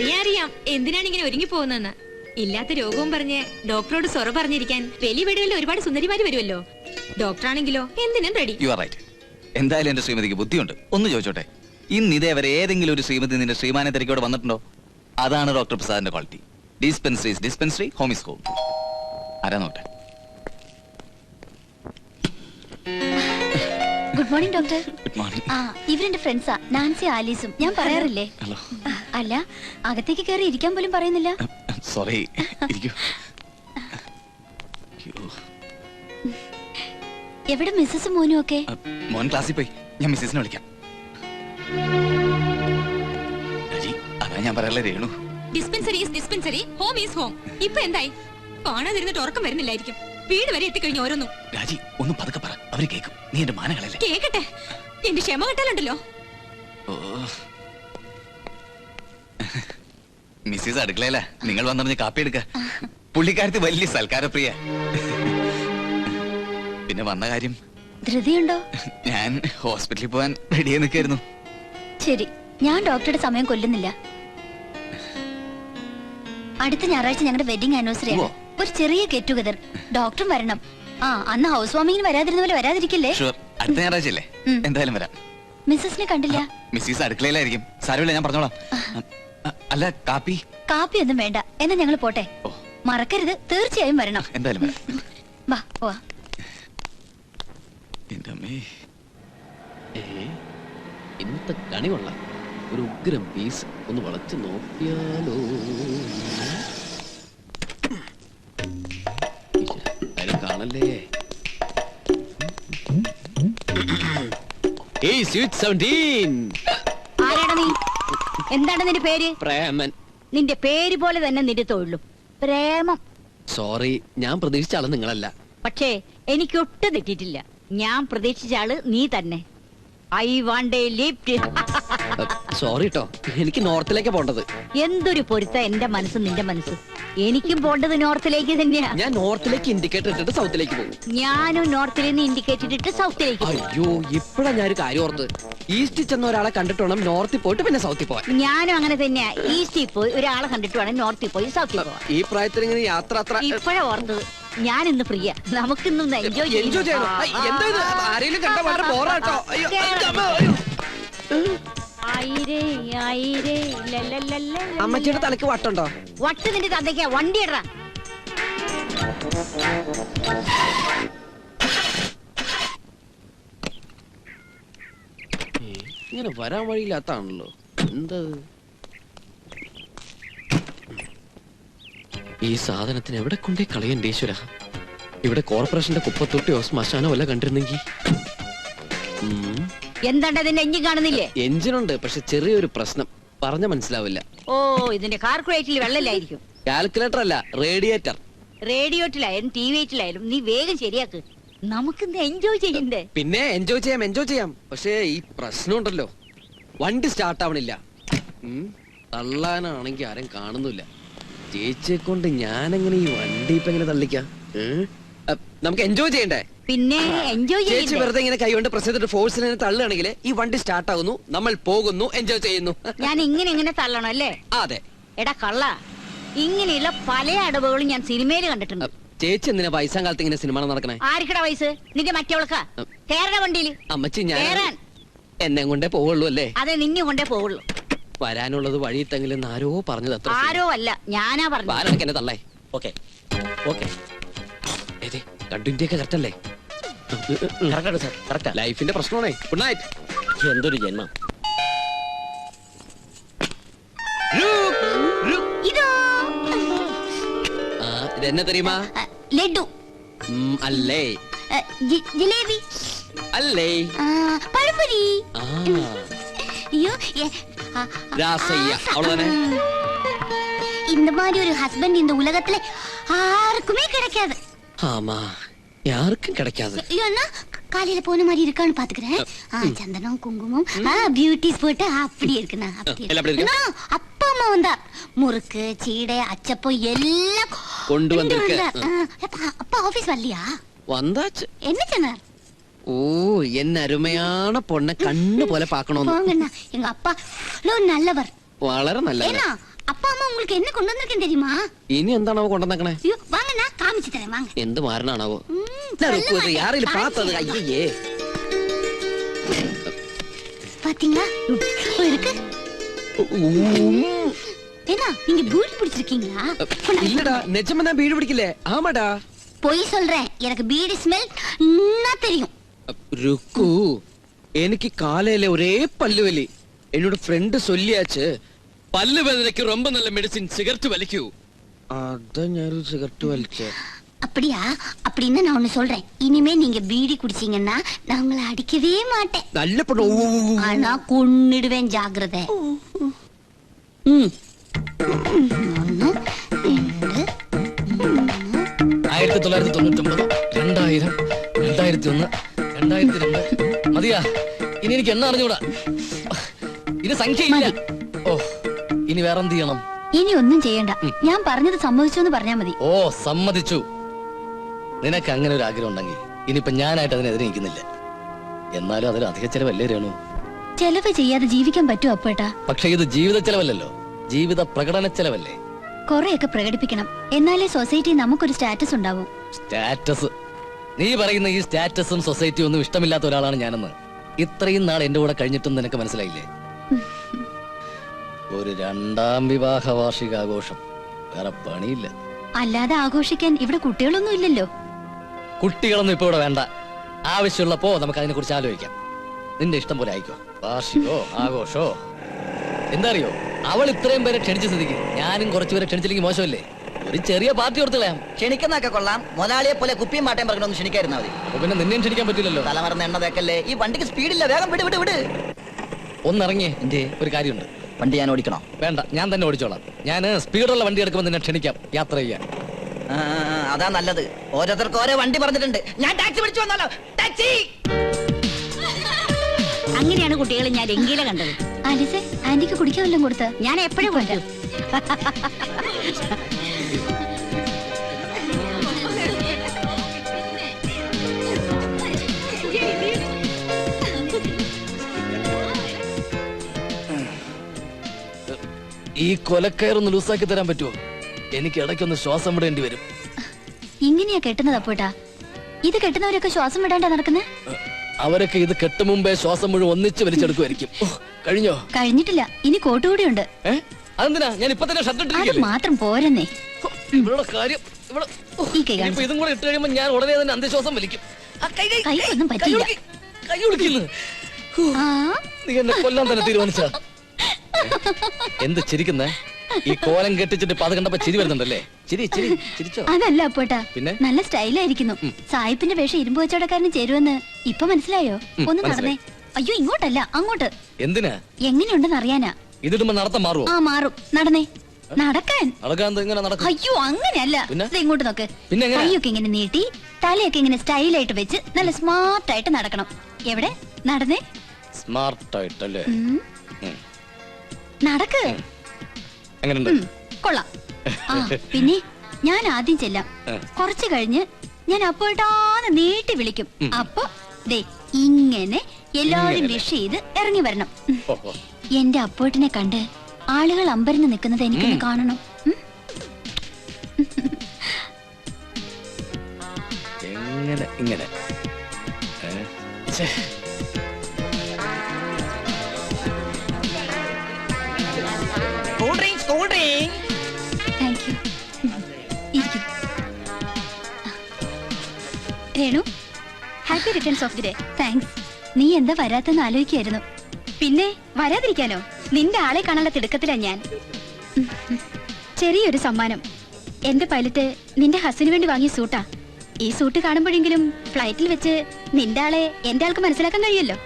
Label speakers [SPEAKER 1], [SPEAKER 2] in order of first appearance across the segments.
[SPEAKER 1] അറിയാം. അറിയാം എന്തിനാണ് ഇങ്ങനെ ഒരുങ്ങി പോകുന്നതെന്ന് ഇല്ലാത്ത രോഗവും പറഞ്ഞ് ഡോക്ടറോട് സൊറ പറഞ്ഞിരിക്കാൻ വലിയ വീടുകളിൽ ഒരുപാട് സുന്ദരിമാര് വരുമല്ലോ. ഡോക്ടറാണെങ്കിലോ എന്തിനും റെഡി
[SPEAKER 2] യു റൈറ്റ് എന്തായാലും എന്റെ ശ്രീമതിക്ക് ബുദ്ധിയുണ്ട്. ഒന്ന് ചോദിച്ചോട്ടെ. ഇന്ന് ഇതേവരെ ഏതെങ്കിലും ഒരു ശ്രീമതി നിന്റെ ശ്രീമാനെ തിരക്കോട് വന്നിട്ടുണ്ടോ? അതാണ് doctor പ്രസാദിന്റെ quality. Dispensaries dispensary home home ആരാ നോട്ടെ
[SPEAKER 3] good morning doctor
[SPEAKER 2] good morning
[SPEAKER 3] ആ ഇവരെന്റെ ഫ്രണ്ട്സാ നാൻസി ആലീസും. ഞാൻ പറയാറില്ലേ?
[SPEAKER 2] ഹലോ
[SPEAKER 3] അല്ല അകത്തേക്ക് കയറി ഇരിക്കാൻ പോലും പറയുന്നില്ല.
[SPEAKER 2] സോറി ഇരിക്കൂ.
[SPEAKER 3] എവിടെ മിസ്സസ് മോനും ഒക്കെ?
[SPEAKER 2] മോൻ ക്ലാസ്സിൽ പോയി. ഞാൻ മിസ്സസിനെ വിളിക്കാം. അതാ ഞാൻ പറയാനുള്ള Renu.
[SPEAKER 1] Dispensary is dispensary home is home ഇപ്പൊ എന്തായി? കാണാതിരുന്നിട്ട് ഉറക്കം വരുന്നില്ലായിരിക്കും. വീട് വരെ എത്തിക്കഴിഞ്ഞു ഓരോന്നും.
[SPEAKER 2] രാജി ഒന്നും പതുക്കെ പറ. അവർ കേക്കും നീ എന്റെ മാനകളെ
[SPEAKER 1] കേക്കട്ടെ. എന്റെ ക്ഷമ കിട്ടാലുണ്ടല്ലോ.
[SPEAKER 2] മിസ്സിസ് അടുക്കളയല്ല നിങ്ങൾ വന്നറിഞ്ഞ് കാപ്പി എടുക്ക. പുള്ളിക്കാരത്തി വലിയ സൽക്കാരപ്രിയ. പിന്നെ വന്ന കാര്യം?
[SPEAKER 3] ധൃതിയുണ്ടോ?
[SPEAKER 2] ഞാൻ ഹോസ്പിറ്റലിൽ പോവാൻ റെഡിയായി നിൽക്കായിരുന്നു.
[SPEAKER 3] ശരി. ഞാൻ ഡോക്ടറുടെ സമയം കൊല്ലുന്നില്ല. അടുത്ത ഞായറാഴ്ച ഞങ്ങളുടെ വെഡിങ് ആനിവേഴ്സറി ആണ്. ഒരു ചെറിയ ഗെറ്റ് ടുഗദർ. ഡോക്ടർ വരണം. ആ അന്ന് ഹൗസ് വാമിങ്ങിന് വരാതിരുന്ന പോലെ വരാതിരിക്കില്ലേ?
[SPEAKER 2] അടുത്ത ഞായറാഴ്ചയല്ലേ എന്തായാലും വരാം.
[SPEAKER 3] മിസ്സസിനെ കണ്ടില്ല?
[SPEAKER 2] മിസ്സിസ് അടുക്കളയിലായിരിക്കും. സാരമില്ല ഞാൻ പറഞ്ഞോളാം. അല്ല കാപ്പി?
[SPEAKER 3] കാപ്പി ഒന്നും വേണ്ട. എന്നാ ഞങ്ങൾ പോട്ടെ? മറക്കരുത്. തീർച്ചയായും വരണം.
[SPEAKER 2] എന്തായാലും
[SPEAKER 3] വാ
[SPEAKER 4] വാ ഇന്നത്തെ കണി കൊള്ളാം. ഒരു ഉഗ്രം പീസ് ഒന്ന് വളച്ച് നോക്കിയാലോ? കാണല്ലേ? ഏയ് സ്വീറ്റ് സെവന്റീൻ
[SPEAKER 5] ആരാണ് നീ? എന്താണ് നിന്റെ പേര്?
[SPEAKER 4] പ്രേമൻ.
[SPEAKER 5] നിന്റെ പേര് പോലെ തന്നെ നിന്റെ തൊഴിലും. പ്രേമം.
[SPEAKER 4] സോറി ഞാൻ പ്രതീക്ഷിച്ച ആൾ നിങ്ങളല്ല.
[SPEAKER 5] പക്ഷേ എനിക്ക് ഒട്ടും തെറ്റിയിട്ടില്ല. ഞാൻ പ്രതീക്ഷിച്ച ആൾ നീ തന്നെ. I want a lift
[SPEAKER 4] sorry കേട്ടോ എനിക്ക് നോർത്തിലേക്ക് പോണ്ടത്.
[SPEAKER 5] എന്തൊരു പൊരുത്ത എന്റെ മനസ്സ് നിന്റെ മനസ്സ്. എനിക്കും പോണ്ടത് നോർത്തിലേക്ക് തന്നെയാ.
[SPEAKER 4] ഞാൻ നോർത്തിലേക്ക് ഇൻഡിക്കേറ്റർ ഇട്ടിട്ട് സൗത്തിലേക്ക് പോകും.
[SPEAKER 5] ഞാനും നോർത്തിൽ നിന്ന് ഇൻഡിക്കേറ്റർ ഇട്ടിട്ട് സൗത്തിലേക്ക് പോകും.
[SPEAKER 4] അയ്യോ ഇപ്പഴാ ഞാനൊരു കാര്യം ഓർത്ത് ഈസ്റ്റിൽ ചെന്ന ഒരാളെ കണ്ടിട്ട് വേണം നോർത്തിൽ പോയിട്ട് പിന്നെ സൗത്തിൽ പോവാൻ.
[SPEAKER 5] ഞാനും അങ്ങനെ തന്നെയാ. ഈസ്റ്റിൽ പോയി ഒരാളെ കണ്ടിട്ട് വേണം നോർത്തിൽ പോയി സൗത്തിൽ പോവാൻ.
[SPEAKER 4] ഈ പ്രായത്തിൽ ഇങ്ങനെ യാത്ര അത്ര
[SPEAKER 5] ഇപ്പോഴാ ഓർത്തത്. ഞാൻ ഇന്ന് പ്രിയ നമുക്കിന്ന് എൻജോയ്
[SPEAKER 4] എൻജോയ് ചെയ്യണം. എന്താ ഇത്? ആരെങ്കിലും കണ്ട വളരെ ബോറാട്ടോ അയ്യോ. അമ്മച്ചിയുടെ തലക്ക് വട്ടുണ്ടോ?
[SPEAKER 5] വട്ട് നിന്റെ തന്തയ്ക്കാ വണ്ടി ഇടറ
[SPEAKER 4] ഇങ്ങനെ വരാൻ വഴിയില്ലാത്താണല്ലോ. എന്താ ഈ സാധനത്തിന് എവിടെ കൊണ്ടേ കളയണ്ടേശ്വര ഇവിടെ കോർപ്പറേഷന്റെ കുപ്പത്തൊട്ടിയോ ശ്മശാനോ അല്ല കണ്ടിരുന്നെങ്കി. ഉം.
[SPEAKER 5] എന്താണ്ട് ഇതിന്റെ എഞ്ചിൻ കാണുന്നില്ലേ?
[SPEAKER 4] എഞ്ചിനുണ്ട് പക്ഷെ ചെറിയൊരു പ്രശ്നം. പറഞ്ഞ മനസ്സിലാവില്ല.
[SPEAKER 5] ഓ ഇതിന്റെ കാർക്കുലേറ്ററിൽ വെള്ളമില്ലായിരിക്കും.
[SPEAKER 4] കാൽക്കുലേറ്റർ അല്ല റേഡിയേറ്റർ.
[SPEAKER 5] റേഡിയോട്ടിലായാലും ടി വിയിലായാലും നീ വേഗം ശരിയാക്ക്. നമുക്കിന്ന് എൻജോയ് ചെയ്യണ്ടേ?
[SPEAKER 4] പിന്നെ എൻജോയ് ചെയ്യാം എൻജോയ് ചെയ്യാം. പക്ഷേ ഈ പ്രശ്നം ഉണ്ടല്ലോ വണ്ടി സ്റ്റാർട്ട് ആവണില്ല. ഉം, തള്ളാനാണെങ്കി ആരും കാണുന്നില്ല. ചേച്ചിയെ കൊണ്ട് ഞാനെങ്ങനെ ഈ വണ്ടി ഇപ്പൊ എങ്ങനെ തള്ളിക്കാം? അ, നമുക്ക് എൻജോയ് ചെയ്യണ്ടേ?
[SPEAKER 5] പിന്നെ എൻജോയ്
[SPEAKER 4] ചേച്ചി വെറുതെ ഇങ്ങനെ കൈകൊണ്ട് പ്രശ്നത്തിന്റെ ഫോഴ്സ് ഫോഴ്സിനെ തള്ളുകയാണെങ്കിൽ ഈ വണ്ടി സ്റ്റാർട്ട് ആകുന്നു നമ്മൾ പോകുന്നു എൻജോയ് ചെയ്യുന്നു.
[SPEAKER 5] ഞാൻ ഇങ്ങനെ ഇങ്ങനെ തള്ളണം അല്ലേ?
[SPEAKER 4] ആ, അതെ.
[SPEAKER 5] എടാ കള്ള ഇങ്ങനെയുള്ള പല അടവുകളും ഞാൻ സിനിമയിൽ
[SPEAKER 4] അ,
[SPEAKER 5] കണ്ടിട്ടുണ്ട്
[SPEAKER 4] ചേച്ചി എന്തിനാ വയസ്സാം കാലത്ത് ഇങ്ങനെ സിനിമ നടക്കണേ?
[SPEAKER 5] ആർക്കടാ വയസ്സ്? നിന്റെ മറ്റവൾക്കാ? കേരള വണ്ടിയിൽ
[SPEAKER 4] അമ്മച്ചി ഞാൻ
[SPEAKER 5] കേറാൻ
[SPEAKER 4] എന്നെ കൊണ്ടേ പോവുള്ളൂ അല്ലേ?
[SPEAKER 5] അതെ നിന്നെ കൊണ്ടേ പോവുള്ളൂ.
[SPEAKER 4] വരാനുള്ളത് വഴി തെങ്കിലും ആരോ പറഞ്ഞു അത്ര
[SPEAKER 5] ആരോ അല്ല ഞാനാ പറഞ്ഞു
[SPEAKER 4] എന്നെ തള്ളേ. ഓക്കെ. ഓക്കെ. ഏതേ രണ്ടിന്റെയൊക്കെ കറക്റ്റ് അല്ലേ?
[SPEAKER 6] കറക്റ്റാണ് സാർ കറക്റ്റാ
[SPEAKER 4] ലൈഫിന്റെ പ്രശ്നമാണേ ഗുഡ് നൈറ്റ്
[SPEAKER 6] എന്തൊരു ജന്മം
[SPEAKER 3] ഇതോ
[SPEAKER 4] ആ ഇതെന്നെ തെരയുമാ
[SPEAKER 3] അ, ലഡു
[SPEAKER 4] ഉം, അല്ലേ
[SPEAKER 3] അ, ജി- ജിലേബി
[SPEAKER 4] അല്ലേ
[SPEAKER 3] ആ, പഴംപൊരി
[SPEAKER 4] ആ
[SPEAKER 3] ஐயோ ஏ, ஆ,
[SPEAKER 4] ராசையா, அவ்வளவுதானே?
[SPEAKER 3] இந்த மாதிரி ஒரு ஹஸ்பண்ட் இந்த உலகத்துல யாருக்குமே கிடைக்காது
[SPEAKER 4] ஆமா யாருக்கும் கிடைக்காது.
[SPEAKER 3] காலையில போன மாதிரி இருக்கான்னு பாத்துக்கிறேன். சந்தனம் குங்குமம் பியூட்டிஸ் போட்டு அப்படி இருக்குண்ணா அப்பா அம்மா வந்தா முறுக்கு சீடை அச்சப்போ எல்லாம்
[SPEAKER 4] கொண்டு வந்திருக்க.
[SPEAKER 3] அப்பா ஆபீஸ் வரலையா?
[SPEAKER 4] வந்தாச்சு.
[SPEAKER 3] என்ன சொன்னார்?
[SPEAKER 4] ஓ என்ன அருமையான பொண்ண கண்ணு போல
[SPEAKER 3] பாக்கணும் எங்க அப்பா நல்லவர்.
[SPEAKER 4] வளர
[SPEAKER 3] நல்ல அப்பா அம்மா உங்களுக்கு என்ன கொண்டு வந்திருக்கேன் தெரியுமா
[SPEAKER 4] ഇനി എന്താണാവോ കൊണ്ടുവന്നേക്കണേ
[SPEAKER 3] ஐயோ வாங்க நான் காமிச்சு தரேன் வாங்க
[SPEAKER 4] എന്ത് മാരനാണാവോ
[SPEAKER 3] ம், சொல்ல மாட்டேன்.
[SPEAKER 4] யாரையும் பார்த்தது
[SPEAKER 3] காமிச்சு
[SPEAKER 4] ஐயே
[SPEAKER 3] பாத்தீங்களா ஓ, இருக்கு என்ன நீங்க பீடி பிடிச்சிருக்கீங்களா கொண்டாங்க.
[SPEAKER 4] ഇല്ലടാ നെജമ്മ ഞാൻ വീട് പിടിക്കില്ലേ ആമാടാ
[SPEAKER 3] பொய் சொல்றேன் எனக்கு பீடி ஸ்மெல் தெரியும்
[SPEAKER 4] രുക്കു എനിക്ക് കാലയിലെ ഒരേ പല്ലുവലി എന്നോട് ഫ്രണ്ട് ചൊല്ലിയാച്ച് പല്ല് വേദനയ്ക്ക് ரொம்ப നല്ല മെഡിസിൻ സിഗരറ്റ് വലിക്കൂ അതാ ഞാനൊരു സിഗരറ്റ് വലിച്ചേ
[SPEAKER 3] அப்படியா அப்படின்னு நான் ஒண்ணு சொல்றேன் இனிமே நீங்க பீடி குடிச்சீங்கன்னா நான் உங்களை அடிக்கவே மாட்டேன்
[SPEAKER 4] നല്ല പെണ്ണു ഊ, ഊ, ഊ.
[SPEAKER 3] ஆனா கொன்னுடுவேன் ஜாக்கிரதை ம். ஒண்ணு, ரெண்டு,
[SPEAKER 6] ആയിരത്തി തൊള്ളായിരത്തി തൊണ്ണൂറ്റി ഒമ്പത് രണ്ടായിരം രണ്ടായിരത്തി ഒന്ന് രണ്ടായിരത്തി രണ്ട് മതിയാ ഇനി എനിക്ക് എണ്ണ അറിഞ്ഞൂടാ ഇനി സംഖ്യയില്ല ഓ ഇനി വേറെ എന്ത് ചെയ്യണം?
[SPEAKER 5] ഇനി ഒന്നും ചെയ്യണ്ട. ഞാൻ പറഞ്ഞത് സമ്മതിച്ചു എന്ന് പറഞ്ഞാ മതി.
[SPEAKER 6] ഓ സമ്മതിച്ചു. നിനക്ക് അങ്ങനെ ഒരു ആഗ്രഹം ഉണ്ടെങ്കിൽ ഇനിയിപ്പൊ ഞാനായിട്ട് അതിനെതിരെ നിൽക്കുന്നില്ല. എന്നാലും അതിൽ അധിക ചെലവല്ലേ രേണു?
[SPEAKER 5] ചെലവ് ചെയ്യാതെ ജീവിക്കാൻ പറ്റുമോ അപ്പേട്ടാ?
[SPEAKER 6] പക്ഷേ ഇത് ജീവിത ചെലവല്ലല്ലോ. ജീവിത പ്രകടന ചെലവല്ലേ.
[SPEAKER 5] കൊറേയൊക്കെ പ്രകടിപ്പിക്കണം. എന്നാലേ സൊസൈറ്റി നമുക്കൊരു സ്റ്റാറ്റസ് ഉണ്ടാവും.
[SPEAKER 6] സ്റ്റാറ്റസ്. നീ പറയുന്ന ഈ സ്റ്റാറ്റസും സൊസൈറ്റിയും ഒന്നും ഇഷ്ടമില്ലാത്ത ഒരാളാണ് ഞാനെന്ന്. ഇത്രയും നാൾ എന്റെ കൂടെ കഴിഞ്ഞിട്ടും നിനക്ക് മനസ്സിലായില്ലേ? ഒരു രണ്ടാം വിവാഹ വാർഷികാഘോഷം വേറെ പണിയില്ല.
[SPEAKER 5] അല്ലാതെ ആഘോഷിക്കാൻ ഇവിടെ കുട്ടികളൊന്നും ഇല്ലല്ലോ.
[SPEAKER 6] കുട്ടികളൊന്നും ഇപ്പൊ ഇവിടെ വേണ്ട. ആവശ്യമുള്ളപ്പോ നമുക്ക് അതിനെ കുറിച്ച് ആലോചിക്കാം. നിന്റെ ഇഷ്ടം പോലെ ആയിക്കോ. വാർഷികോ ആഘോഷോ? എന്താ അറിയോ അവൾ ഇത്രയും പേരെ ക്ഷണിച്ച് സ്ഥിതിക്ക് ഞാനും കുറച്ചുപേരെ ക്ഷണിച്ചില്ലെങ്കിൽ മോശമല്ലേ? ഒരു ചെറിയ പാർട്ടി കൊടുത്തു കളയാം.
[SPEAKER 7] ക്ഷണിക്കുന്നൊക്കെ കൊള്ളാം. മുതലാളിയെ പോലെ കുപ്പിയും മാട്ടയും പറഞ്ഞൊന്ന് ക്ഷണിക്കായിരുന്നാ മതി.
[SPEAKER 6] അപ്പൊ പിന്നെ നിന്നെയും ക്ഷണിക്കാൻ പറ്റില്ലല്ലോ.
[SPEAKER 7] തലമറന്ന് എണ്ണ തേക്കല്ലേ? ഈ വണ്ടിക്ക് സ്പീഡില്ല വേഗം വിട് വിട് വിട്.
[SPEAKER 6] ഒന്നിറങ്ങിയേ എന്റെ ഒരു കാര്യമുണ്ട്.
[SPEAKER 7] വണ്ടി ഞാൻ ഓടിക്കണോ?
[SPEAKER 6] വേണ്ട ഞാൻ തന്നെ ഓടിച്ചോളാം. ഞാൻ സ്പീഡുള്ള വണ്ടി എടുക്കുമ്പോൾ നിന്നെ ക്ഷണിക്കാം. യാത്ര ചെയ്യാൻ.
[SPEAKER 7] ആ, അതാ നല്ലത്. ഓരോരുത്തർക്ക് ഓരോ വണ്ടി പറഞ്ഞിട്ടുണ്ട്. ഞാൻ ടാക്സി പിടിച്ചു വന്നാലോ? ടാക്സി!
[SPEAKER 5] അങ്ങനെയാണ് കുട്ടികളെ ഞാൻ എങ്കിലും കണ്ടത്.
[SPEAKER 3] ആന്റിക്ക് കുടിക്കാൻ വല്ലതും കൊടുത്ത്?
[SPEAKER 5] ഞാൻ എപ്പോഴും കൊണ്ടും
[SPEAKER 6] ഈ കൊലക്കയറൊന്ന് ലൂസാക്കി തരാൻ പറ്റുമോ എനിക്ക് ഇടയ്ക്കൊന്ന് ശ്വാസം വിടേണ്ടി വരും.
[SPEAKER 3] ഇങ്ങനെയാ കെട്ടുന്നത് അപ്പോട്ടാ. ഇത് കെട്ടുന്നവരൊക്കെ ശ്വാസം വിടാണ്ടാ നടക്കുന്നത്
[SPEAKER 6] അവരൊക്കെ ഇത് കെട്ടു മുമ്പേ ശ്വാസം മുഴുവൻ ഒന്നിച്ച് വലിച്ചെടുക്കുമായിരിക്കും കഴിഞ്ഞോ?
[SPEAKER 3] കഴിഞ്ഞിട്ടില്ല. ഇനി കോട്ടുകൂടി
[SPEAKER 6] ഉണ്ട് അതെന്തിനാ? ഞാൻ ഇപ്പൊ തന്നെ ഷർട്ട്
[SPEAKER 3] അത് മാത്രം പോരെന്നേ.
[SPEAKER 6] കാര്യം ഇവിടെ ഓ,
[SPEAKER 3] ഈ കൈ
[SPEAKER 6] ഇനിയിപ്പോ ഇതും കൂടെ ഇട്ട് കഴിയുമ്പോ ഞാൻ ഉടനെ തന്നെ അന്ധശ്വാസം വലിക്കും. കൈ, കൈ,
[SPEAKER 3] പറ്റില്ല.
[SPEAKER 6] കൈ ഒളിക്കുന്നു നീ എന്നെ കൊല്ലാൻ തന്നെ തീരുമാനിച്ച എന്ത് ചിരിക്കുന്നേ? ഈ കോലം കെട്ടിച്ചിട്ട് ഇപ്പൊ കണ്ടപ്പോ ചിരി വരുന്നുണ്ടല്ലേ? ചിരി ചിരി ചിരിച്ചോ?
[SPEAKER 3] അതല്ല അപ്പോട്ടാ.
[SPEAKER 6] പിന്നെ?
[SPEAKER 3] നല്ല സ്റ്റൈലായിരിക്കുന്നു. സായിപ്പിന്റെ വേഷം ഇരുമ്പ് വെച്ചോടക്കാരന് ചേരുവെന്ന് ഇപ്പൊ മനസ്സിലായോ? ഒന്ന്. നടന്നേ. അയ്യോ ഇങ്ങോട്ടല്ല അങ്ങോട്ട്.
[SPEAKER 6] എന്തിനാ?
[SPEAKER 3] എങ്ങനെയുണ്ടെന്ന് അറിയാനാ.
[SPEAKER 6] ഇതിടുമ്പോ നടത്തം മാറും
[SPEAKER 3] ആ മാറും. നടന്നേ. നടക്കാൻ.
[SPEAKER 6] നടക്കാൻ ഇങ്ങനെ നടക്കും.
[SPEAKER 3] അയ്യോ അങ്ങനെയല്ല? ഇങ്ങോട്ട് നോക്ക്.
[SPEAKER 6] പിന്നെ?
[SPEAKER 3] കൈയൊക്കെ ഇങ്ങനെ നീട്ടി തലയൊക്കെ ഇങ്ങനെ സ്റ്റൈലായിട്ട് വെച്ച് നല്ല സ്മാർട്ട് ആയിട്ട് നടക്കണം. എവിടെ? നടന്നേ.
[SPEAKER 6] സ്മാർട്ട് ആയിട്ടല്ലേ.
[SPEAKER 3] നടക്ക്
[SPEAKER 6] എങ്ങനെയുണ്ട്
[SPEAKER 3] ഉം, കൊള്ളാം ആ പിന്നെ ഞാൻ ആദ്യം ചെല്ലാം
[SPEAKER 6] ആ.
[SPEAKER 3] കുറച്ച് കഴിഞ്ഞ് ഞാൻ അപ്പോട്ടാന്ന് നീട്ടി വിളിക്കും
[SPEAKER 6] ഉം.
[SPEAKER 3] അപ്പൊ ദേ ഇങ്ങനെ എല്ലാരും
[SPEAKER 6] ഇങ്ങനെ.
[SPEAKER 3] വിഷ് ചെയ്ത് ഇറങ്ങി വരണം ഉം.
[SPEAKER 6] ഓ, ഓ.
[SPEAKER 3] എന്റെ അപ്പോട്ടിനെ കണ്ട് ആളുകൾ അമ്പരന്ന് നിൽക്കുന്നത് എനിക്കൊന്ന്
[SPEAKER 6] ഉം.
[SPEAKER 3] കാണണം ഉം.
[SPEAKER 6] എങ്ങനെ ഇങ്ങനെ ഏ? ഛേ.
[SPEAKER 3] Renu happy returns of the day thanks നീ എന്താ വരാത്തെന്ന് ആലോചിക്കായിരുന്നു പിന്നെ വരാതിരിക്കാനോ? നിന്റെ ആളെ കാണാനുള്ള തിടുക്കത്തിലാ ഞാൻ. ചെറിയൊരു സമ്മാനം. എന്റെ പൈലറ്റ് നിന്റെ ഹസ്ബൻഡിന് വേണ്ടി വാങ്ങിയ സൂട്ടാ. ഈ സൂട്ട് കാണുമ്പോഴെങ്കിലും ഫ്ലൈറ്റിൽ വെച്ച് നിന്റെ ആളെ എന്റെ ആൾക്ക് മനസ്സിലാക്കാൻ കഴിയല്ലോ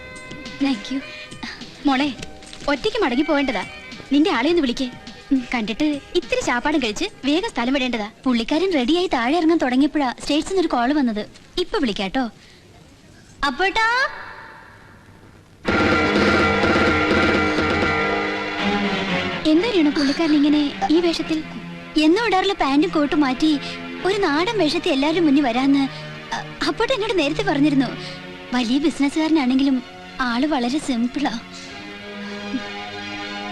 [SPEAKER 3] താങ്ക് യു മോളെ ഒറ്റയ്ക്ക് മടങ്ങി പോവേണ്ടതാ. നിന്റെ ആളെ ഒന്ന് വിളിക്കേ. കണ്ടിട്ട് ഇത്തിരി ചാപ്പാടും കഴിച്ച് വേഗം സ്ഥലം വിടേണ്ടതാ. പുള്ളിക്കാരൻ റെഡിയായി താഴെ ഇറങ്ങാൻ തുടങ്ങിയപ്പോഴാ സ്റ്റേറ്റ്സിൽ ഒരു കോൾ വന്നത്. ഇപ്പൊ വിളിക്കാട്ടോ. അപ്പോട്ടാ എന്തായിരുന്നു പുള്ളിക്കാരൻ ഇങ്ങനെ ഈ വേഷത്തിൽ? എന്നും ഇടാറുള്ള പാന്റും കോട്ടും മാറ്റി ഒരു നാടൻ വേഷത്തിൽ എല്ലാവരും മുന്നിൽ വരാന്ന് അപ്പോട്ട് എന്നോട് നേരത്തെ പറഞ്ഞിരുന്നു. വലിയ ബിസിനസ്സുകാരനാണെങ്കിലും ആൾ വളരെ സിമ്പിളാ.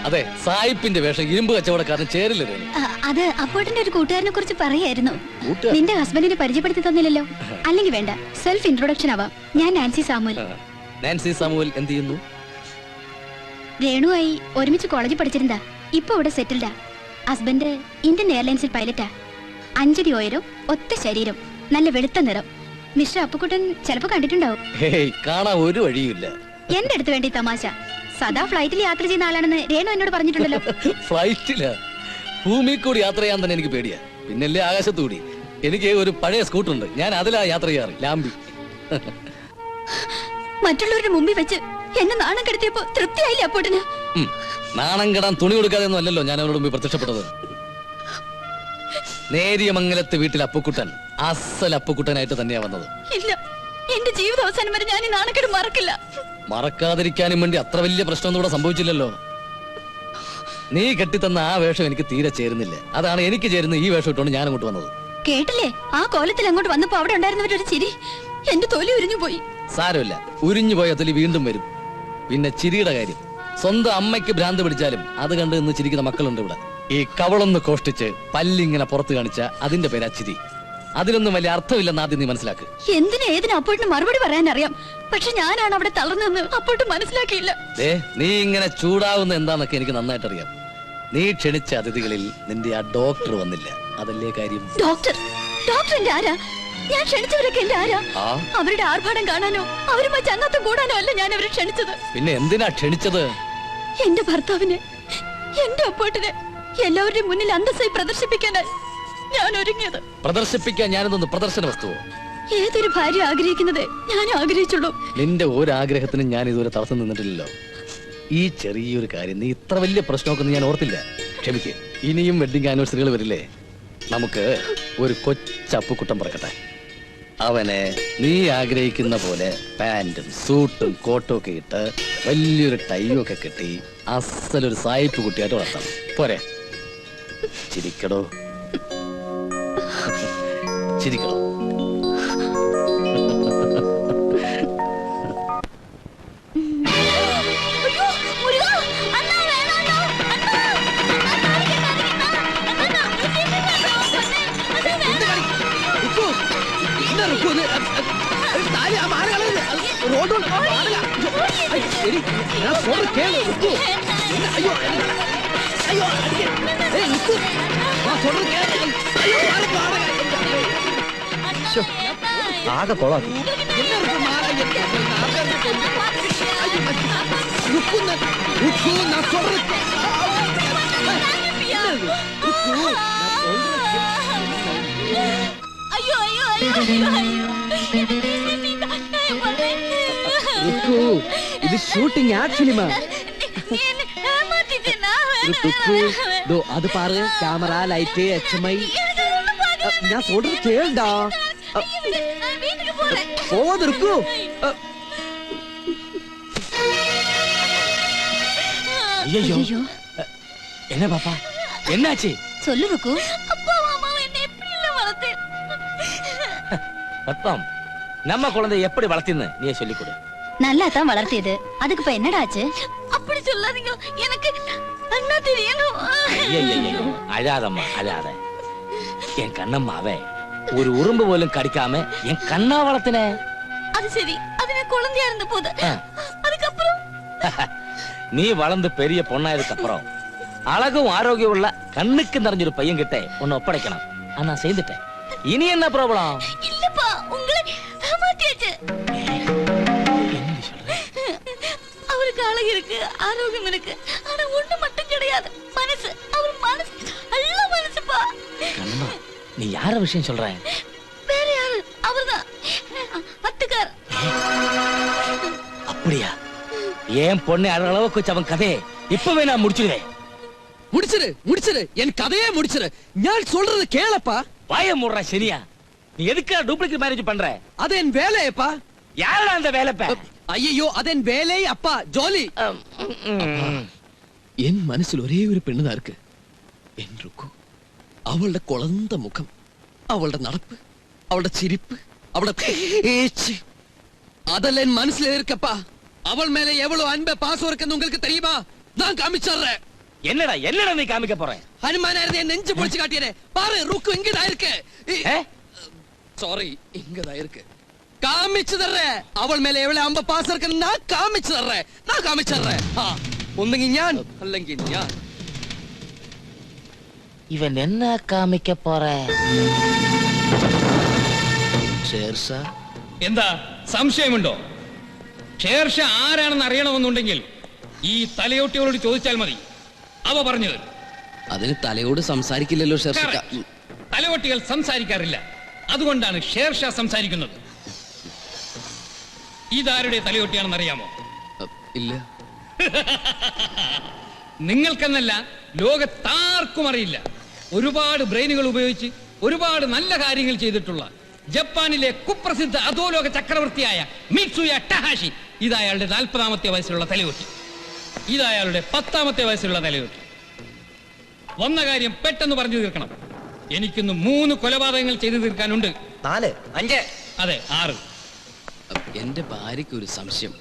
[SPEAKER 6] അതെ സായിപ്പിന്റെ വേഷം ഇരുമ്പ് കച്ചവടക്കാരൻ ചേരില്ല
[SPEAKER 3] അത് അപ്പോട്ടിന്റെ ഒരു കൂട്ടുകാരനെ കുറിച്ച് പറയായിരുന്നു. നിന്റെ ഹസ്ബൻഡിനെ പരിചയപ്പെടുത്തി തന്നില്ലല്ലോ. അല്ലെങ്കിൽ വേണ്ട സെൽഫ് ഇൻട്രൊഡക്ഷൻ ആവാം. ഞാൻ നാൻസി
[SPEAKER 6] സാമുവൽ. നാൻസി സാമുവൽ എന്ത് ചെയ്യുന്നു?
[SPEAKER 3] രേണുവായി ഒരുമിച്ച് കോളേജിൽ പഠിച്ചിരുന്നാ ഇപ്പൊ ഇവിടെ സെറ്റിൽഡാ ഹസ്ബൻഡ് ഇന്ത്യൻ എയർലൈൻസിൽ പൈലറ്റാ അഞ്ചടി ഉയരം ഒത്ത ശരീരം നല്ല വെളുത്ത നിറം. മിസ്റ്റർ അപ്പുക്കുട്ടൻ ചിലപ്പോ കണ്ടിട്ടുണ്ടാവും.
[SPEAKER 6] കാണാൻ ഒരു
[SPEAKER 3] എന്റെ അടുത്ത് വേണ്ടി തമാശ. സദാ ഫ്ലൈറ്റിൽ യാത്ര ചെയ്യുന്ന ആളാണെന്ന് രേണു എന്നോട് പറഞ്ഞിട്ടുണ്ടല്ലോ.
[SPEAKER 6] ഫ്ലൈറ്റിൽ ഭൂമി കൂടി യാത്ര ചെയ്യാൻ തന്നെ എനിക്ക് പേടിയാ. പിന്നല്ലേ ആകാശത്തുകൂടി എനിക്ക് ഒരു പഴയ സ്കൂട്ടറുണ്ട്. ഞാൻ അതിലാ യാത്ര ചെയ്യാറ്. ലാംബി.
[SPEAKER 3] മറ്റുള്ളവരുടെ മുമ്പിൽ വെച്ച് എന്നെ നാണം കെടുത്തിയപ്പോ തൃപ്തിയായില്ലേ അപ്പോട്ടിന്?
[SPEAKER 6] ഉം. നാണം കെടാൻ തുണി കൊടുക്കാതെ ഒന്നും അല്ലല്ലോ ഞാൻ അവരോട് മുമ്പിൽ പ്രത്യക്ഷപ്പെട്ടത്. നേരിയ മംഗലത്ത് വീട്ടിൽ അപ്പുക്കുട്ടൻ അസൽ അപ്പുക്കുട്ടനായിട്ട് തന്നെയാ വന്നത്.
[SPEAKER 3] ഇല്ല. എന്റെ ജീവിത അവസാനം വരെ ഞാൻ ഈ നാണക്കേട് മറക്കില്ല.
[SPEAKER 6] മറക്കാതിരിക്കാനും വേണ്ടി അത്ര വലിയ പ്രശ്നമൊന്നും ഇവിടെ സംഭവിച്ചില്ലല്ലോ. നീ കെട്ടിത്തന്ന ആ വേഷം എനിക്ക് തീരെ ചേരുന്നില്ല. അതാണ് എനിക്ക് ചേരുന്ന ഈ വേഷം ഇട്ടുകൊണ്ട് ഞാൻ അങ്ങോട്ട് വന്നത്.
[SPEAKER 3] കേട്ടില്ലേ? ആ കോലത്തിൽ അങ്ങോട്ട് വന്നപ്പോ അവിടെ ഉണ്ടായിരുന്നവരൊരു ചിരി. എന്റെ തൊലി ഉരിഞ്ഞു പോയി.
[SPEAKER 6] സാരമില്ല. ഉരിഞ്ഞു പോയ തൊലി വീണ്ടും വരും. പിന്നെ ചിരിയുടെ കാര്യം. സ്വന്തം അമ്മയ്ക്ക് ഭ്രാന്ത് പിടിച്ചാലും അത് കണ്ട് ഇന്ന് ചിരിക്കുന്ന മക്കളുണ്ട് ഇവിടെ. ഈ കവളൊന്ന് കോഷ്ടിച്ച് പല്ലിങ്ങനെ പുറത്ത് കാണിച്ച അതിന്റെ പേരാ ചിരി. അതിലൊന്നും വലിയ അർത്ഥമില്ലെന്ന് ആദ്യം നീ മനസ്സിലാക്ക്.
[SPEAKER 3] എന്തിനും ഏതിനും അപ്പോട്ടിന് മറുപടി പറയാൻ അറിയാം പക്ഷെ ഞാനാണ് അവിടെ തളർന്നെന്ന് അപ്പോട്ട് മനസ്സിലാക്കിയില്ല.
[SPEAKER 6] നീ ഇങ്ങനെ ചൂടാവുന്ന എന്താന്നൊക്കെ എനിക്ക് നന്നായിട്ട് അറിയാം നീ ക്ഷണിച്ച അതിഥികളിൽ നിന്റെ ആ ഡോക്ടർ വന്നില്ല. അതല്ലേ കാര്യം?
[SPEAKER 3] ഡോക്ടർ ഡോക്ടർ എന്റെ ആരാ? ഞാൻ ക്ഷണിച്ചവരൊക്കെ എന്റെ ആരാ?
[SPEAKER 6] ആ?
[SPEAKER 3] അവരുടെ ആർഭാടം കാണാനോ അവരുമായി ചങ്ങാത്തം കൂടാനോ അല്ല ഞാൻ അവരെ ക്ഷണിച്ചത്.
[SPEAKER 6] പിന്നെ എന്തിനാ ക്ഷണിച്ചത്?
[SPEAKER 3] എന്റെ ഭർത്താവിനെ എന്റെ അപ്പോട്ടിനെ എല്ലാവരുടെയും മുന്നിൽ അന്തസ്സായി പ്രദർശിപ്പിക്കാനായി ഞാൻ ഒരുങ്ങിയത്.
[SPEAKER 6] പ്രദർശിപ്പിക്കാൻ ഞാനിതൊന്ന് പ്രദർശന വസ്തുവോ?
[SPEAKER 3] ഏതൊരു ഭാര്യ ആഗ്രഹിക്കുന്നതേ ഞാൻ ആഗ്രഹിച്ചുള്ളൂ.
[SPEAKER 6] നിന്റെ ഒരാഗ്രഹത്തിനും ഞാൻ ഇതുവരെ തടസ്സം നിന്നിട്ടില്ലല്ലോ. ഈ ചെറിയൊരു കാര്യം നീ ഇത്ര വലിയ പ്രശ്നമൊക്കെ ഞാൻ ഓർത്തില്ല. ക്ഷമിക്ക്. ഇനിയും വെഡിങ് ആനിവേഴ്സറികൾ വരില്ലേ? നമുക്ക് ഒരു കൊച്ചപ്പുക്കുട്ടം പറക്കട്ടെ അവനെ നീ ആഗ്രഹിക്കുന്ന പോലെ പാന്റും സൂട്ടും കോട്ടും ഒക്കെ ഇട്ട് വലിയൊരു ടൈയും ഒക്കെ കെട്ടി അസലൊരു സായിപ്പ് കുട്ടിയായിട്ട് വളർത്താം. പോരെ. ചിരിക്കടോ. ചിരിക്കടോ.
[SPEAKER 7] ആകെ കൊളാക്കി.
[SPEAKER 3] അയ്യോ അയ്യോ അയ്യോ അയ്യോ അയ്യോ.
[SPEAKER 4] ருக்கு, ഇത് ഷൂട്ടിംഗ് ആഡ് ഫിലിമാ
[SPEAKER 3] നീ എന്നെ ഏമാത്തിട്ടേനാ?
[SPEAKER 4] ருக்கு, ദോ, അത് പാറ് camera light H M I
[SPEAKER 3] എനിക്കൊന്നും பார்க்க
[SPEAKER 4] ഞാൻ சொல்றது കേൾടാ
[SPEAKER 3] ஐயோ, நான் வீட்டுக்கு போறேன்
[SPEAKER 4] പോവാതെ ருக்கு
[SPEAKER 7] ஐயோ என்ன பாப்பா என்னாச்சு
[SPEAKER 3] சொல்லு ருக்கு
[SPEAKER 5] அப்பா அம்மாவை என்ன எப்படி எல்லாம் வளர்த்து
[SPEAKER 7] ரத்தம் நம்ம குழந்தை எப்படி வளர்த்தின்னு நீ சொல்லிக் கொடு
[SPEAKER 3] நல்லா தான் வளர்த்தியது. அதுக்கு இப்ப என்னடா ஆச்சு?
[SPEAKER 5] அப்படி சொல்லாதீங்க. எனக்கு அண்ணா தெரியணும்
[SPEAKER 7] ஐயோ அழாதம்மா அழாத. என் கண்ணம்மாவே ஒரு உறும்பு போலும் கடிக்காம என் கண்ணா வளர்த்தின.
[SPEAKER 5] அது சரி அது நான் குழந்தையா இருந்த போது. அதுக்கப்புறம்?
[SPEAKER 7] நீ வளர்ந்து பெரிய பொண்ணாயதுக்கு அப்புறம் அழகும் ஆரோக்கியம் உள்ள கண்ணுக்கு நிறைஞ்சொரு பையன் கிட்ட உன்னை ஒப்படைக்கணும். ஆனா செய்துட்டேன் இனி என்ன ப்ராப்ளம்?
[SPEAKER 5] அழகு இருக்கு ஆரோக்கியம் இருக்கு. ஆனா ஒண்ணு மட்டும் கிடையாது. மனசு. அவர் மனசு. நல்ல மனசுப்பா.
[SPEAKER 7] கண்ணம்மா நீ யார விஷயம் சொல்ற?
[SPEAKER 5] வேற யாரு? அவர்தான். அத்துக்கார்.
[SPEAKER 7] அப்படியா? ஏன் பொண்ணு அளவுக்கு வச்ச அவன் கதையை இப்பவே நான் முடிச்சிடுவேன்.
[SPEAKER 4] முடிச்சிரு முடிச்சிரு. என் கதையே முடிச்சிரு. ஞான் சொல்றது கேளப்பா.
[SPEAKER 7] வாய மூடுற சரியா நீ எதுக்கு டூப்ளிகேட் மேரேஜ் பண்ற?
[SPEAKER 4] அது என் வேலையப்பா.
[SPEAKER 7] யாரா அந்த வேலை
[SPEAKER 4] അയ്യോ അതെൻ വേലേ അപ്പ ജോലി എൻ മനസ്സിൽ ഒരേ ഒരു പെണ്ണ് നേർക്ക് എൻ രുക്കു അവളുടെ കുളന്ത മുഖം അവളുടെ നടപ്പ് അവളുടെ ചിരിപ്പ് അവളുടെ அதெல்லாம் என் மனசுல இருக்கப்பா? அவள் மேல எவ்வளவு அன்ப பாசம் இருக்குன்னு உங்களுக்கு தெரியுமா? நான் காமிச்சர்றேன்
[SPEAKER 8] என்னடா என்னடா நீ காமிக்க போறேன்
[SPEAKER 9] ஹனுமான இருந்தே நெஞ்சு பொழிச்சு காட்டியறேன் பாரு ருக்கு இங்கதான் இருக்கு. சாரி இங்கதான் இருக்கு. കാമിച്ചു തരേ അവൾ മേലെ എവളെ അമ്പ പാസർക്ക് നാ കാമിച്ചു തരേ നാ കാമിച്ചു തരേ ആ ഒന്നെങ്കിൽ ഞാൻ അല്ലെങ്കിൽ ഞാൻ.
[SPEAKER 8] ഇവൻ എന്നാ കാമിക്ക പോറേ? ഷേർഷ
[SPEAKER 10] എന്താ? സംശയമുണ്ടോ? ഷേർഷ ആരാണെന്ന് അറിയണമെന്നുണ്ടെങ്കിൽ ഈ തലയോട്ടിയോട് ചോദിച്ചാൽ മതി. അവ പറഞ്ഞു തരും.
[SPEAKER 9] അതിന് തലയോട് സംസാരിക്കില്ലല്ലോ
[SPEAKER 10] ഷേർഷ തലയോട്ടികൾ സംസാരിക്കാറില്ല. അതുകൊണ്ടാണ് ഷേർഷ സംസാരിക്കുന്നത്. ഇതാരുടെ തലയൊട്ടിയാണെന്ന് അറിയാമോ
[SPEAKER 9] ഇല്ല.
[SPEAKER 10] നിങ്ങൾക്കെന്നല്ല ലോകത്താർക്കും അറിയില്ല. ഒരുപാട് ബ്രെയിനുകൾ ഉപയോഗിച്ച് ഒരുപാട് നല്ല കാര്യങ്ങൾ ചെയ്തിട്ടുള്ള ജപ്പാനിലെ കുപ്രസിദ്ധ അധോലോക ചക്രവർത്തിയായ മിത്സുയ ടഹാഷി. ഇത് അയാളുടെ നാൽപ്പതാമത്തെ വയസ്സിലുള്ള തലയൊട്ടി. ഇത് അയാളുടെ പത്താമത്തെ വയസ്സിലുള്ള തലയൊട്ടി. വന്ന കാര്യം പെട്ടെന്ന് പറഞ്ഞു തീർക്കണം. എനിക്കിന്ന് മൂന്ന് കൊലപാതകങ്ങൾ ചെയ്തു തീർക്കാനുണ്ട്.
[SPEAKER 11] നാല് അഞ്ച്.
[SPEAKER 10] അതെ ആറ്.
[SPEAKER 9] എന്റെ ഭാര്യക്ക് ഒരു സംശയം.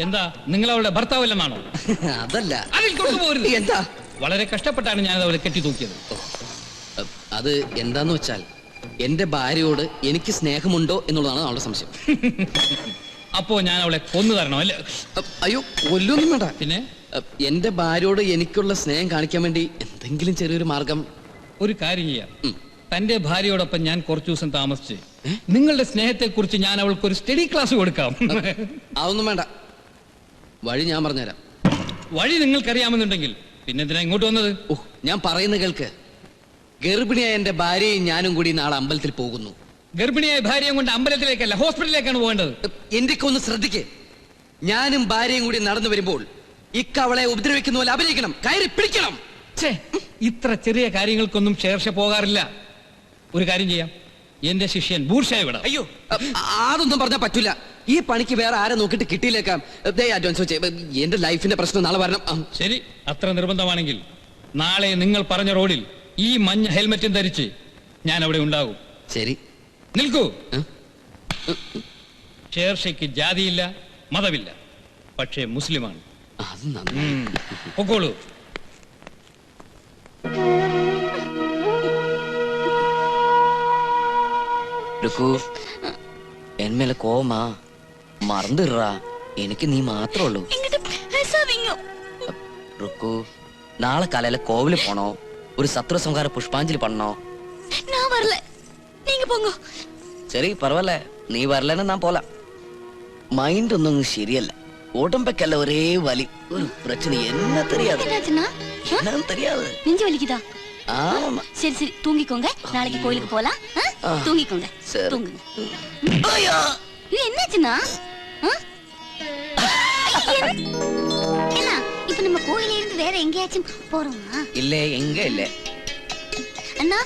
[SPEAKER 10] എന്താ? നിങ്ങൾ അവളുടെ ഭർത്താവല്ലെന്നാണോ?
[SPEAKER 9] അതല്ല.
[SPEAKER 10] അതിൽ കൊണ്ടുപോകരുത്
[SPEAKER 9] എന്താ?
[SPEAKER 10] വളരെ കഷ്ടപ്പെട്ടാണ് ഞാൻ അവളെ കെട്ടി തൂക്കിയത്
[SPEAKER 9] അത് എന്താന്ന് വെച്ചാൽ എന്റെ ഭാര്യയോട് എനിക്ക് സ്നേഹമുണ്ടോ എന്നുള്ളതാണ് അവളുടെ സംശയം.
[SPEAKER 10] അപ്പോ ഞാൻ അവളെ കൊന്നു തരണോ അല്ലേ?
[SPEAKER 9] അയ്യോ കൊല്ലൊന്നും വേണ്ട.
[SPEAKER 10] പിന്നെ?
[SPEAKER 9] എന്റെ ഭാര്യയോട് എനിക്കുള്ള സ്നേഹം കാണിക്കാൻ വേണ്ടി എന്തെങ്കിലും ചെറിയൊരു മാർഗം.
[SPEAKER 10] ഒരു കാര്യം ചെയ്യാം. തന്റെ ഭാര്യയോടൊപ്പം ഞാൻ കുറച്ചു ദിവസം താമസിച്ച് നിങ്ങളുടെ സ്നേഹത്തെ കുറിച്ച് ഞാൻ അവൾക്ക് ഒരു സ്റ്റഡി ക്ലാസ് കൊടുക്കാം.
[SPEAKER 9] അതൊന്നും വേണ്ട. വഴി ഞാൻ പറഞ്ഞുതരാം.
[SPEAKER 10] വഴി നിങ്ങൾക്കറിയാമെന്നുണ്ടെങ്കിൽ പിന്നെ എന്തിനാ ഇങ്ങോട്ട് വന്നത്?
[SPEAKER 9] ഓ ഞാൻ പറയുന്ന കേൾക്ക്. ഗർഭിണിയായ എന്റെ ഭാര്യയും ഞാനും കൂടി നാളെ അമ്പലത്തിൽ പോകുന്നു.
[SPEAKER 10] ഗർഭിണിയായ ഭാര്യയും കൊണ്ട് അമ്പലത്തിലേക്കല്ല ഹോസ്പിറ്റലിലേക്കാണ് പോകേണ്ടത്.
[SPEAKER 9] എന്റെ ഒന്ന് ശ്രദ്ധിക്ക്. ഞാനും ഭാര്യയും കൂടി നടന്നു വരുമ്പോൾ ഇക്കവളെ ഉപദ്രവിക്കുന്ന പോലെ അഭിനയിക്കണം കയറി പിടിക്കണം.
[SPEAKER 10] ഇത്ര ചെറിയ കാര്യങ്ങൾക്കൊന്നും ശേർഷ പോകാറില്ല. ഒരു കാര്യം ചെയ്യാം. എന്റെ ശിഷ്യൻ ബൂർഷായ വിടാം.
[SPEAKER 9] അയ്യോ അതൊന്നും പറഞ്ഞാൽ പറ്റൂല. ഈ പണിക്ക് വേറെ ആരെ നോക്കിട്ട് കിട്ടിയില്ലേക്കാം? അഡ്വാൻസ് എന്റെ ലൈഫിന്റെ പ്രശ്നം നാളെ വരണം.
[SPEAKER 10] ശരി അത്ര നിർബന്ധമാണെങ്കിൽ നാളെ നിങ്ങൾ പറഞ്ഞ റോഡിൽ ഈ മഞ്ഞ ഹെൽമെറ്റും ധരിച്ച് ഞാൻ അവിടെ ഉണ്ടാകും
[SPEAKER 9] ശരി.
[SPEAKER 10] നിൽക്കൂ? ഷേർഷയ്ക്ക് ജാതിയില്ല മതമില്ല പക്ഷേ മുസ്ലിമാണ്. പൊക്കോളൂ.
[SPEAKER 11] രുക്കു എന്മേലെ കോമാ മറന്നിടുറാ എനിക്ക് നീ മാത്രമേ ഉള്ളൂ
[SPEAKER 12] ഇങ്ങോട്ട് பேசாதீங்க
[SPEAKER 11] ருக்கு നാളെ കാലയിലെ കോവിലിൽ പോണോ ഒരു സത്രസംഹാര പുഷ്പാഞ്ജലി പണോ
[SPEAKER 12] நான் வரல நீங்க போங்க
[SPEAKER 11] ശരി പർവല്ല നീ വരലെന്ന് ഞാൻ പോലാം മൈൻഡ് ഒന്നും ശരിയല്ല ഉടമ്പക്കല്ല ഒരേ വലി ഒരു പ്രശ്ന എന്നെ தெரியாது
[SPEAKER 12] என்னாச்சுன்னா ஆ?
[SPEAKER 11] என்னன்னு தெரியாது
[SPEAKER 12] நெஞ்சு வலிக்குதா
[SPEAKER 11] ஆமா
[SPEAKER 12] சரி சரி தூங்கிக்கோங்க நாளைக்கு கோயிலுக்கு போலாம் ஆ?
[SPEAKER 11] ஆ.
[SPEAKER 12] தூங்கிக்கோங்க
[SPEAKER 11] சரி.
[SPEAKER 12] தூங்குங்க
[SPEAKER 11] ஐயோ
[SPEAKER 12] இது என்னாச்சுன்னா ஆ? என்ன? என்ன இப்ப நம்ம கோயில இருந்து வேற எங்கேயாச்சும் போறோமா
[SPEAKER 11] ഇല്ലേ എങ്ക ഇല്ലേ
[SPEAKER 12] அண்ணா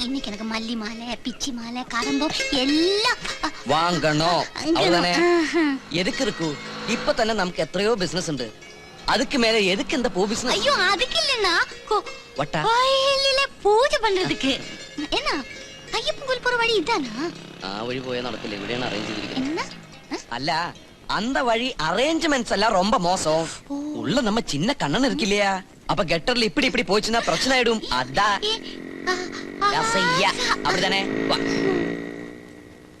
[SPEAKER 12] இன்னைக்கு எனக்கு மல்லி மாலை பிச்சி மாலை கதம்பம் எல்லாம் அ,
[SPEAKER 11] വാങ്ങണോ
[SPEAKER 12] அங்க
[SPEAKER 11] അവളെ
[SPEAKER 12] ஆஹா.
[SPEAKER 11] എതുക്ക് ഇരിക്കൂ ഇപ്പൊ തന്നെ നമുക്ക് എത്രയോ ബിസിനസ് ഉണ്ട് அதுக்கு மேல எதுக்கு இந்த பூ பிசினஸ்
[SPEAKER 12] ஐயோ அதுக்கு இல்லைன்னா கோ-
[SPEAKER 11] வட்டா?
[SPEAKER 12] கோயிலில பூஜை பண்றதுக்கு என்ன ஐயப்பன் கோயில் போற வழி இதானா
[SPEAKER 11] ആ വഴി പോയാൽ നടക്കില്ല എവിടെയാണ് അറേഞ്ച് ചെയ്തിരിക്കുന്നത്
[SPEAKER 12] என்ன ஆ?
[SPEAKER 11] அல்ல அந்த வழி அரேஞ்ச்மெண்ட்ஸ் எல்லாம் ரொம்ப மோசம் உள்ள நம்ம சின்ன கண்ணன் இருக்கு இல்லையா அப்ப கெட்டர்ல இப்படி இப்படி போச்சுன்னா பிரச்சனை ஆயிடும் அதான்
[SPEAKER 12] ஏ, ஆ, ஆ,
[SPEAKER 11] ரசையா. அப்படிதானே வா.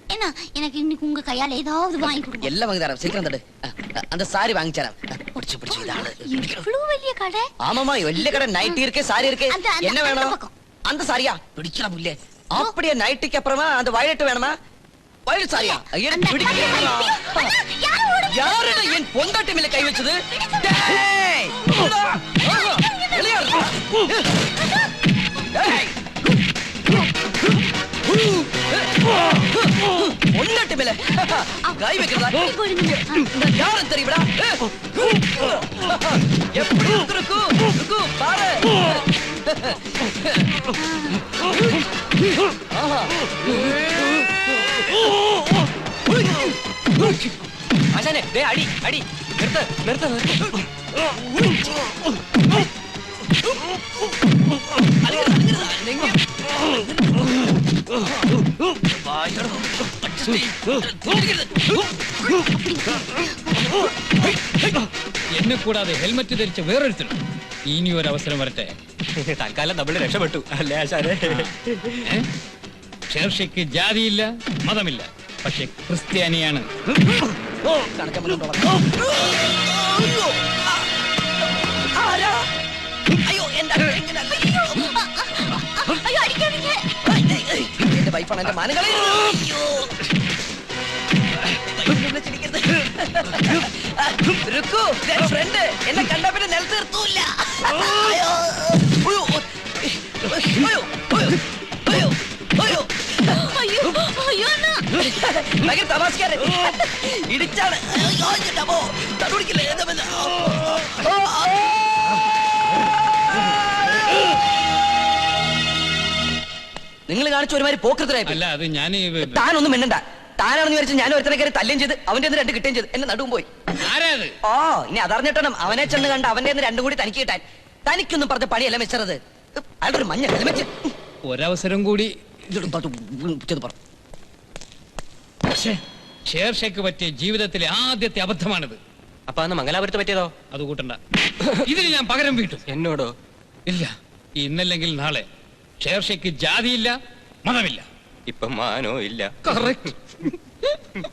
[SPEAKER 12] என்ன எனக்கு இன்னைக்கு உங்க கையால ஏதாவது வாங்கி கொடுங்க
[SPEAKER 11] எல்லாம் வாங்கி தரேன் சீக்கிரம் தடு அஹ், அஹ், அந்த சாரி வாங்கி தரேன் அஹ், பிடிச்சு பிடிச்சு இதாளு
[SPEAKER 12] இவ்வளவு വലിയ கடை
[SPEAKER 11] ஆமாமா வெள்ளை கடை நைட்டி இருக்கு சாரி இருக்கு
[SPEAKER 12] அந்த- அந்த-
[SPEAKER 11] என்ன
[SPEAKER 12] அந்த
[SPEAKER 11] வேணும்
[SPEAKER 12] பக்கம்.
[SPEAKER 11] அந்த சாரியா பிடிக்கலாம் இல்ல அப்படியே நைட்டுக்கு அப்புறமா அந்த வயலட் வேணுமா வயலட் சாரியா ஐயா
[SPEAKER 12] அந்த-
[SPEAKER 11] பிடிக்கலையா?
[SPEAKER 12] அண்ணா, யார் ஓடுது?
[SPEAKER 11] யாருடா என் பொண்டாட்டி மேல கை வச்சது டேய்! விடுடா! ஆஹா! வெளியேறு! டேய்! பொண்டாட்டி மேல கை வைக்கிறதா
[SPEAKER 12] இப்படி போடுங்க. ஆ.
[SPEAKER 11] யாரும் தெரியுமா எப்படி இருக்கு இருக்கு பாரு ஆஹா. ஆசானே டேய் அடி அடி நிறுத்த நிறுத்த நிறுத்த
[SPEAKER 10] എന്നെ കൂടാതെ ഹെൽമറ്റ് ധരിച്ച വേറൊരുത്തനും ഇനി ഒരു അവസരം വരട്ടെ.
[SPEAKER 13] തൽക്കാലം നമ്മൾ രക്ഷപ്പെട്ടു. അല്ലേ ആശാരെ
[SPEAKER 10] ഷേർഷയ്ക്ക് ജാതിയില്ല മതമില്ല. പക്ഷെ ക്രിസ്ത്യാനിയാണ്.
[SPEAKER 12] അയ്യോ എന്താ
[SPEAKER 11] എന്റെ വൈഫാണ് എന്റെ മാനങ്ങളെ ഫ്രണ്ട് എന്നെ കണ്ട പിന്നെ നിലത്ത് നിർത്തൂല്ല അയ്യോ. ഉയ്യോ. ഉയ്യോ. ഉയ്യോ. ഉയ്യോ. ഉയ്യോ.
[SPEAKER 12] അയ്യോ അയ്യോ അണ്ണാ
[SPEAKER 11] ഭയങ്കര തമാശക്കാരൻ ഇടിച്ചാണ്. തടുപിടിക്കില്ലേ? കാണിച്ച ഒരുമാതിരി പോക്കൃതരായി
[SPEAKER 10] അല്ല അത് ഞാൻ
[SPEAKER 11] താനൊന്നും മിണ്ടണ്ട താനാണെന്ന് വിചാരിച്ച് ഞാൻ ഒരുത്തനെ കയറി തല്ലേം ചെയ്ത് അവന്റെ രണ്ട് കിട്ടുകയും ചെയ്ത്. എന്നെ നടുവും പോയി.
[SPEAKER 10] ആരാ അത്
[SPEAKER 11] ഓ ഇനി അതറിഞ്ഞിട്ടണം. അവനെ ചെന്ന് കണ്ട് അവന്റെ രണ്ടും കൂടി തനിക്ക് കിട്ടാൻ. തനിക്കൊന്നും പറഞ്ഞ പണിയല്ല മിച്ചറത് അയാളുടെ ഒരു മഞ്ഞ ഹെൽമെറ്റ്
[SPEAKER 10] ഒരവസരം കൂടി
[SPEAKER 11] ശേർഷയ്ക്ക്
[SPEAKER 10] ഷേർഷയ്ക്ക് പറ്റിയ ജീവിതത്തിലെ ആദ്യത്തെ അബദ്ധമാണിത്.
[SPEAKER 13] അപ്പൊ അന്ന് മംഗലാപുരത്ത് പറ്റിയതോ?
[SPEAKER 10] അത് കൂട്ടണ്ട. ഇതിന് ഞാൻ പകരം വീട്ടു.
[SPEAKER 13] എന്നോടോ?
[SPEAKER 10] ഇല്ല ഇന്നല്ലെങ്കിൽ നാളെ. ഷേർഷയ്ക്ക് ജാതിയില്ല മതമില്ല.
[SPEAKER 13] ഇപ്പൊ മാനോ ഇല്ല.
[SPEAKER 10] കറക്റ്റ്